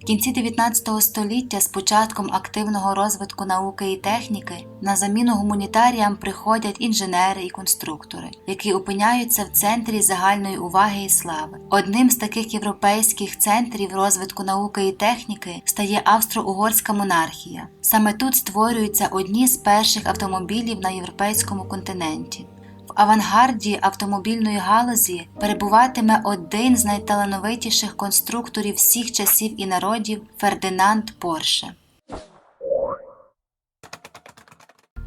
В кінці 19 століття з початком активного розвитку науки і техніки на заміну гуманітаріям приходять інженери і конструктори, які опиняються в центрі загальної уваги і слави. Одним з таких європейських центрів розвитку науки і техніки стає Австро-Угорська монархія. Саме тут створюються одні з перших автомобілів на європейському континенті. В авангарді автомобільної галузі перебуватиме один з найталановитіших конструкторів всіх часів і народів Фердинанд Порше.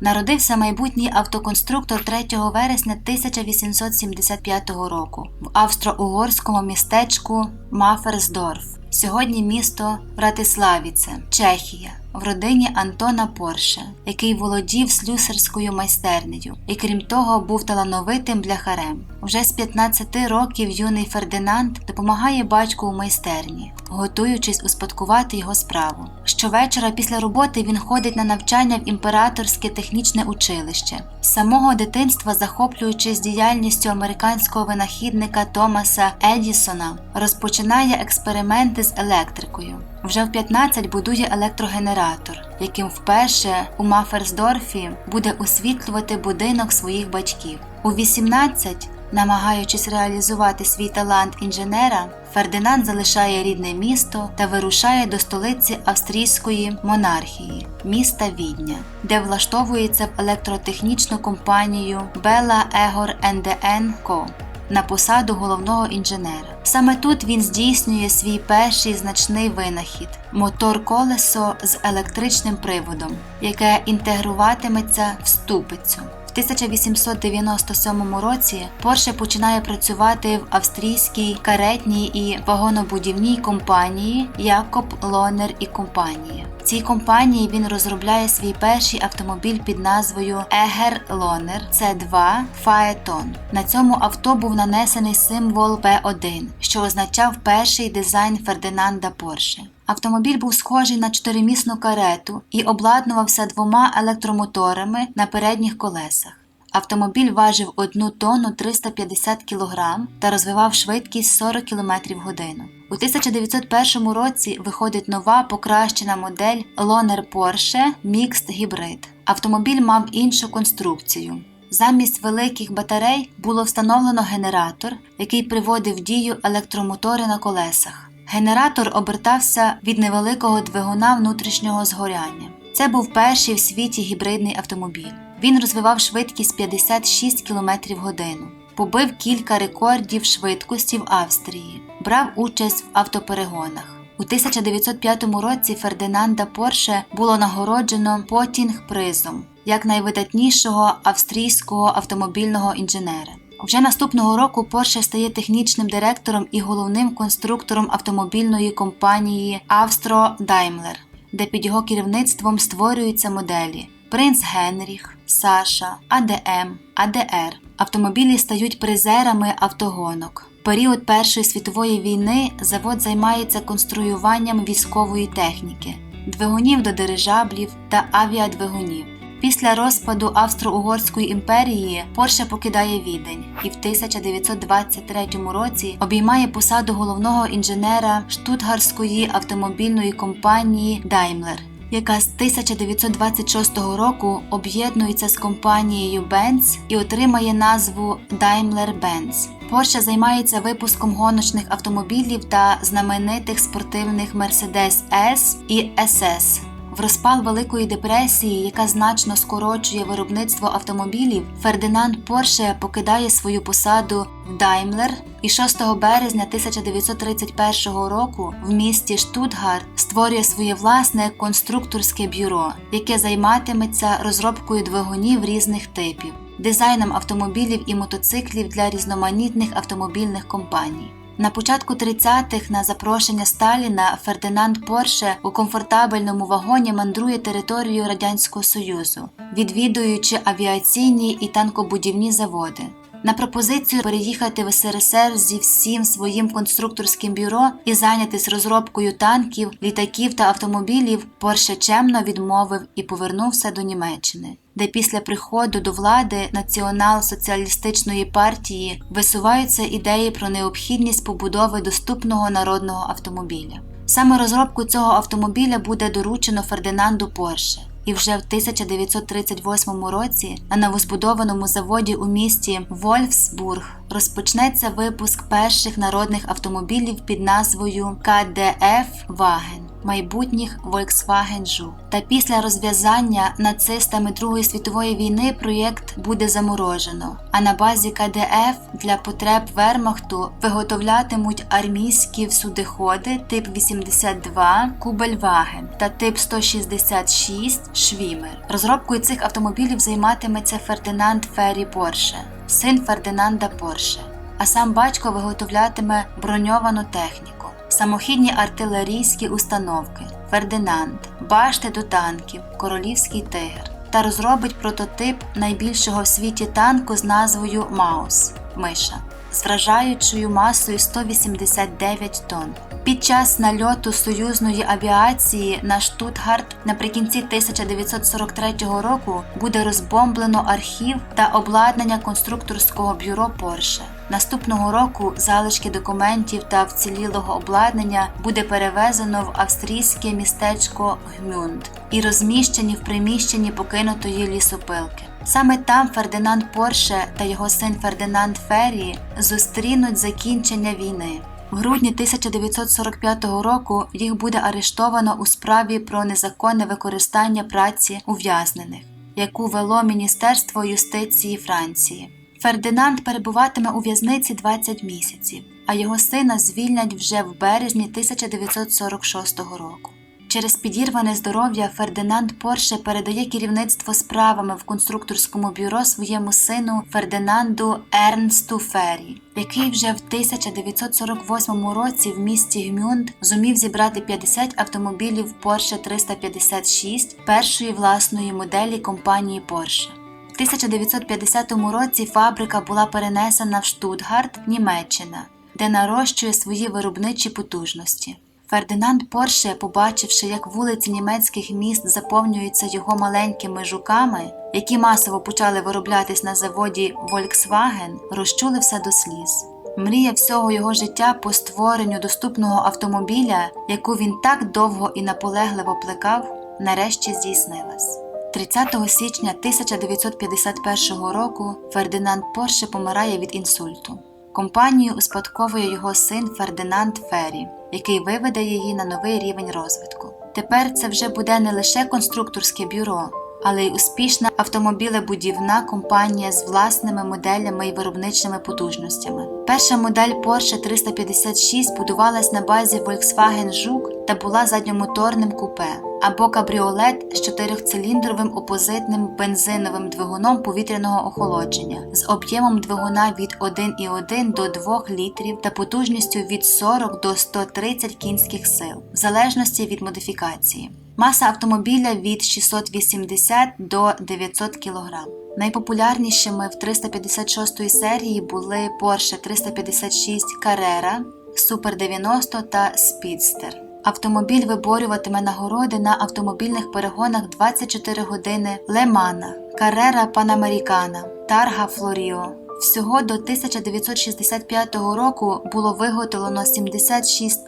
Народився майбутній автоконструктор 3 вересня 1875 року в австро-угорському містечку Маферсдорф, сьогодні місто Ратиславіце, Чехія, в родині Антона Порше, який володів слюсарською майстернею і крім того був талановитим бляхарем. Вже з 15 років юний Фердинанд допомагає батьку у майстерні, готуючись успадкувати його справу. Щовечора після роботи він ходить на навчання в імператорське технічне училище. З самого дитинства, захоплюючись діяльністю американського винахідника Томаса Едісона, розпочинає експерименти з електрикою. Вже в 15 будує електрогенератор, яким вперше у Маферсдорфі буде освітлювати будинок своїх батьків. У 18 Намагаючись реалізувати свій талант інженера, Фердинанд залишає рідне місто та вирушає до столиці австрійської монархії міста Відня, де влаштовується в електротехнічну компанію Bella Egor NDN Co. на посаду головного інженера. Саме тут він здійснює свій перший значний винахід мотор колесо з електричним приводом, яке інтегруватиметься в ступицю. В 1897 році Порше починає працювати в австрійській каретній і вагонобудівній компанії Якоб Лонер і компанія. В цій компанії він розробляє свій перший автомобіль під назвою Егер Лонер C2 Фаетон. На цьому авто був нанесений символ P1, що означав перший дизайн Фердинанда Порше. Автомобіль був схожий на чотиримісну карету і обладнувався двома електромоторами на передніх колесах. Автомобіль важив 1 тонну 350 кг та розвивав швидкість 40 км в годину. У 1901 році виходить нова покращена модель Loner Porsche Mixed Hybrid. Автомобіль мав іншу конструкцію. Замість великих батарей було встановлено генератор, який приводив в дію електромотори на колесах. Генератор обертався від невеликого двигуна внутрішнього згоряння. Це був перший в світі гібридний автомобіль. Він розвивав швидкість 56 км годину, побив кілька рекордів швидкості в Австрії, брав участь в автоперегонах. У 1905 році Фердинанда Порше було нагороджено Потінг призом як найвидатнішого австрійського автомобільного інженера. Вже наступного року Порше стає технічним директором і головним конструктором автомобільної компанії Австро Даймлер, де під його керівництвом створюються моделі Принц Генріх, Саша, АДМ, АДР. Автомобілі стають призерами автогонок. В період Першої світової війни завод займається конструюванням військової техніки, двигунів до дирижаблів та авіадвигунів. Після розпаду Австро-Угорської імперії Порше покидає Відень і в 1923 році обіймає посаду головного інженера Штутгарської автомобільної компанії Daimler, яка з 1926 року об'єднується з компанією Benz і отримає назву Daimler-Benz. Porsche займається випуском гоночних автомобілів та знаменитих спортивних Mercedes S і SS. Розпал Великої депресії, яка значно скорочує виробництво автомобілів, Фердинанд Порше покидає свою посаду в Даймлер і 6 березня 1931 року в місті Штутгарт створює своє власне конструкторське бюро, яке займатиметься розробкою двигунів різних типів, дизайном автомобілів і мотоциклів для різноманітних автомобільних компаній. На початку 30-х на запрошення Сталіна Фердинанд Порше у комфортабельному вагоні мандрує територію Радянського Союзу, відвідуючи авіаційні і танкобудівні заводи. На пропозицію переїхати в СРСР зі всім своїм конструкторським бюро і зайнятися розробкою танків, літаків та автомобілів, Порше чемно відмовив і повернувся до Німеччини, де після приходу до влади націонал-соціалістичної партії висуваються ідеї про необхідність побудови доступного народного автомобіля. Саме розробку цього автомобіля буде доручено Фердинанду Порше. І вже в 1938 році на новозбудованому заводі у місті Вольфсбург розпочнеться випуск перших народних автомобілів під назвою КДФ Ваген майбутніх Volkswagen Жук. Та після розв'язання нацистами Другої світової війни проєкт буде заморожено. А на базі КДФ для потреб Вермахту виготовлятимуть армійські всюдиходи тип 82 Кубельваген та тип 166 Швімер. Розробкою цих автомобілів займатиметься Фердинанд Феррі Порше, син Фердинанда Порше. А сам батько виготовлятиме броньовану техніку самохідні артилерійські установки, Фердинанд, башти до танків, Королівський тигр та розробить прототип найбільшого в світі танку з назвою Маус Миша з вражаючою масою 189 тонн. Під час нальоту союзної авіації на Штутгарт наприкінці 1943 року буде розбомблено архів та обладнання конструкторського бюро Порше. Наступного року залишки документів та вцілілого обладнання буде перевезено в австрійське містечко Гмюнд і розміщені в приміщенні покинутої лісопилки. Саме там Фердинанд Порше та його син Фердинанд Феррі зустрінуть закінчення війни. В грудні 1945 року їх буде арештовано у справі про незаконне використання праці ув'язнених, яку вело Міністерство юстиції Франції. Фердинанд перебуватиме у в'язниці 20 місяців, а його сина звільнять вже в березні 1946 року. Через підірване здоров'я Фердинанд Порше передає керівництво справами в конструкторському бюро своєму сину Фердинанду Ернсту Феррі, який вже в 1948 році в місті Гмюнд зумів зібрати 50 автомобілів Porsche 356 першої власної моделі компанії Porsche. В 1950 році фабрика була перенесена в Штутгарт, Німеччина, де нарощує свої виробничі потужності. Фердинанд Порше, побачивши, як вулиці німецьких міст заповнюються його маленькими жуками, які масово почали вироблятись на заводі Volkswagen, розчулився до сліз. Мрія всього його життя по створенню доступного автомобіля, яку він так довго і наполегливо плекав, нарешті здійснилась. 30 січня 1951 року Фердинанд Порше помирає від інсульту. Компанію успадковує його син Фердинанд Феррі, який виведе її на новий рівень розвитку. Тепер це вже буде не лише конструкторське бюро, але й успішна автомобілебудівна компанія з власними моделями і виробничими потужностями. Перша модель Porsche 356 будувалась на базі Volkswagen Жук та була задньомоторним купе або кабріолет з чотирьохциліндровим опозитним бензиновим двигуном повітряного охолодження з об'ємом двигуна від 1,1 до 2 літрів та потужністю від 40 до 130 кінських сил, в залежності від модифікації. Маса автомобіля від 680 до 900 кг. Найпопулярнішими в 356 серії були Porsche 356 Carrera, Super 90 та Speedster. Автомобіль виборюватиме нагороди на автомобільних перегонах 24 години Лемана, Carrera Panamericana, Targa Florio. Всього до 1965 року було виготовлено 76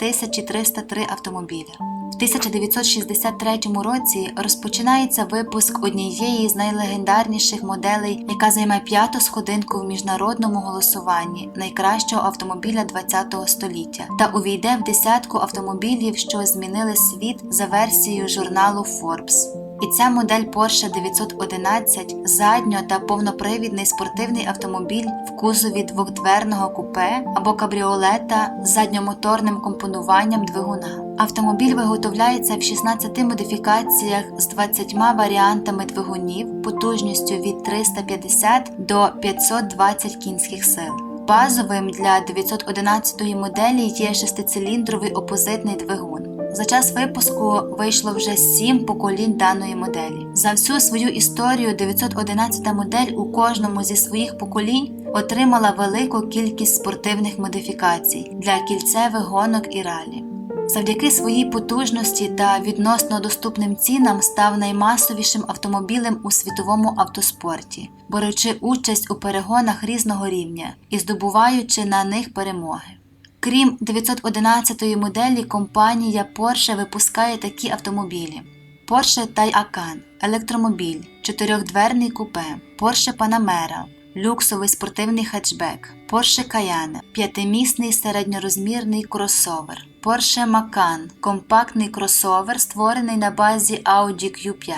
303 автомобіля. В 1963 році розпочинається випуск однієї з найлегендарніших моделей, яка займе п'яту сходинку в міжнародному голосуванні найкращого автомобіля ХХ століття та увійде в десятку автомобілів, що змінили світ за версією журналу Forbes. І ця модель Porsche 911 задньо та повнопривідний спортивний автомобіль в кузові двохдверного купе або кабріолета з задньомоторним компонуванням двигуна. Автомобіль виготовляється в 16 модифікаціях з 20 варіантами двигунів потужністю від 350 до 520 кінських сил. Базовим для 911 моделі є шестициліндровий опозитний двигун. За час випуску вийшло вже сім поколінь даної моделі. За всю свою історію 911 модель у кожному зі своїх поколінь отримала велику кількість спортивних модифікацій для кільцевих гонок і ралі. Завдяки своїй потужності та відносно доступним цінам став наймасовішим автомобілем у світовому автоспорті, беручи участь у перегонах різного рівня і здобуваючи на них перемоги. Крім 911 моделі, компанія Porsche випускає такі автомобілі: Porsche Taycan – електромобіль, чотирьохдверний купе, Porsche Panamera – люксовий спортивний хетчбек, Porsche Cayenne – п'ятимісний середньорозмірний кросовер, Porsche Macan – компактний кросовер, створений на базі Audi Q5.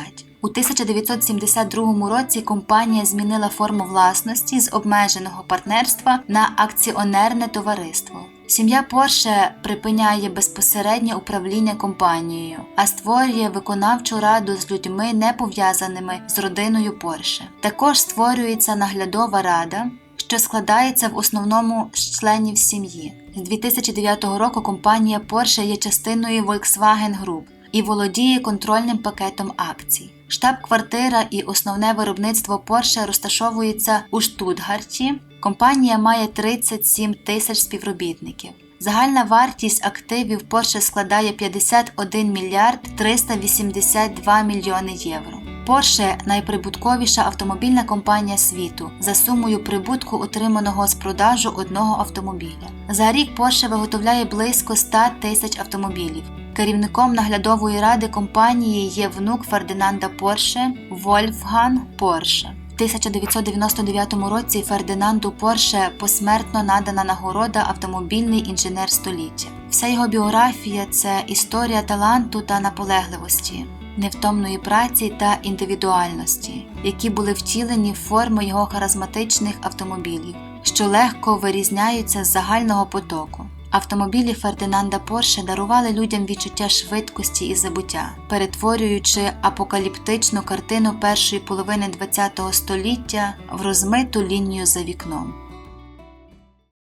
У 1972 році компанія змінила форму власності з обмеженого партнерства на акціонерне товариство. Сім'я Порше припиняє безпосереднє управління компанією, а створює виконавчу раду з людьми, не пов'язаними з родиною Порше. Також створюється наглядова рада, що складається в основному з членів сім'ї. З 2009 року компанія Porsche є частиною Volkswagen Group і володіє контрольним пакетом акцій. Штаб-квартира і основне виробництво Porsche розташовується у Штутгарті. Компанія має 37 тисяч співробітників. Загальна вартість активів Porsche складає 51 мільярд 382 мільйони євро. Porsche – найприбутковіша автомобільна компанія світу за сумою прибутку, отриманого з продажу одного автомобіля. За рік Porsche виготовляє близько 100 тисяч автомобілів. Керівником наглядової ради компанії є внук Фердинанда Порше Вольфган Порше. В 1999 році Фердинанду Порше посмертно надана нагорода Автомобільний інженер століття. Вся його біографія це історія таланту та наполегливості, невтомної праці та індивідуальності, які були втілені в форми його харизматичних автомобілів, що легко вирізняються з загального потоку. Автомобілі Фердинанда Порше дарували людям відчуття швидкості і забуття, перетворюючи апокаліптичну картину першої половини ХХ століття в розмиту лінію за вікном.